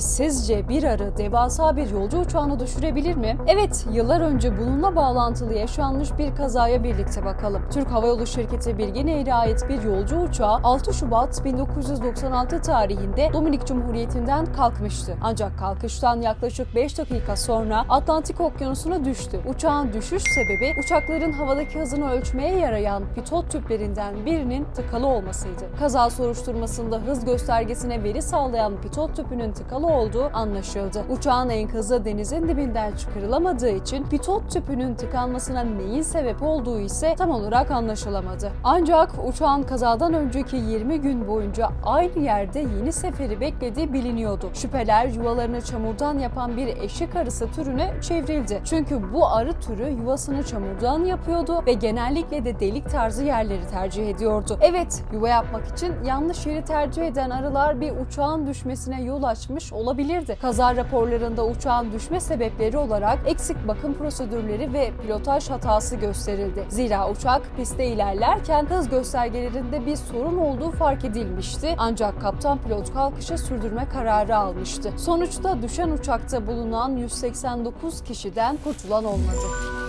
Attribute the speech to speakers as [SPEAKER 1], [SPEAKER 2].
[SPEAKER 1] Sizce bir arı devasa bir yolcu uçağını düşürebilir mi? Evet, yıllar önce bununla bağlantılı yaşanmış bir kazaya birlikte bakalım. Türk Hava Yolu şirketi Bilgin Air'e ait bir yolcu uçağı 6 Şubat 1996 tarihinde Dominik Cumhuriyeti'nden kalkmıştı. Ancak kalkıştan yaklaşık 5 dakika sonra Atlantik Okyanusu'na düştü. Uçağın düşüş sebebi uçakların havadaki hızını ölçmeye yarayan pitot tüplerinden birinin tıkalı olmasıydı. Kaza soruşturmasında hız göstergesine veri sağlayan pitot tüpünün tıkalı olduğu anlaşıldı. Uçağın enkazı denizin dibinden çıkarılamadığı için pitot tüpünün tıkanmasına neyin sebep olduğu ise tam olarak anlaşılamadı. Ancak uçağın kazadan önceki 20 gün boyunca aynı yerde yeni seferi beklediği biliniyordu. Şüpheler yuvalarını çamurdan yapan bir eşik arısı türüne çevrildi. Çünkü bu arı türü yuvasını çamurdan yapıyordu ve genellikle de delik tarzı yerleri tercih ediyordu. Evet, yuva yapmak için yanlış yeri tercih eden arılar bir uçağın düşmesine yol açmış olabilirdi. Kaza raporlarında uçağın düşme sebepleri olarak eksik bakım prosedürleri ve pilotaj hatası gösterildi. Zira uçak pistte ilerlerken hız göstergelerinde bir sorun olduğu fark edilmişti. Ancak kaptan pilot kalkışı sürdürme kararı almıştı. Sonuçta düşen uçakta bulunan 189 kişiden kurtulan olmadı.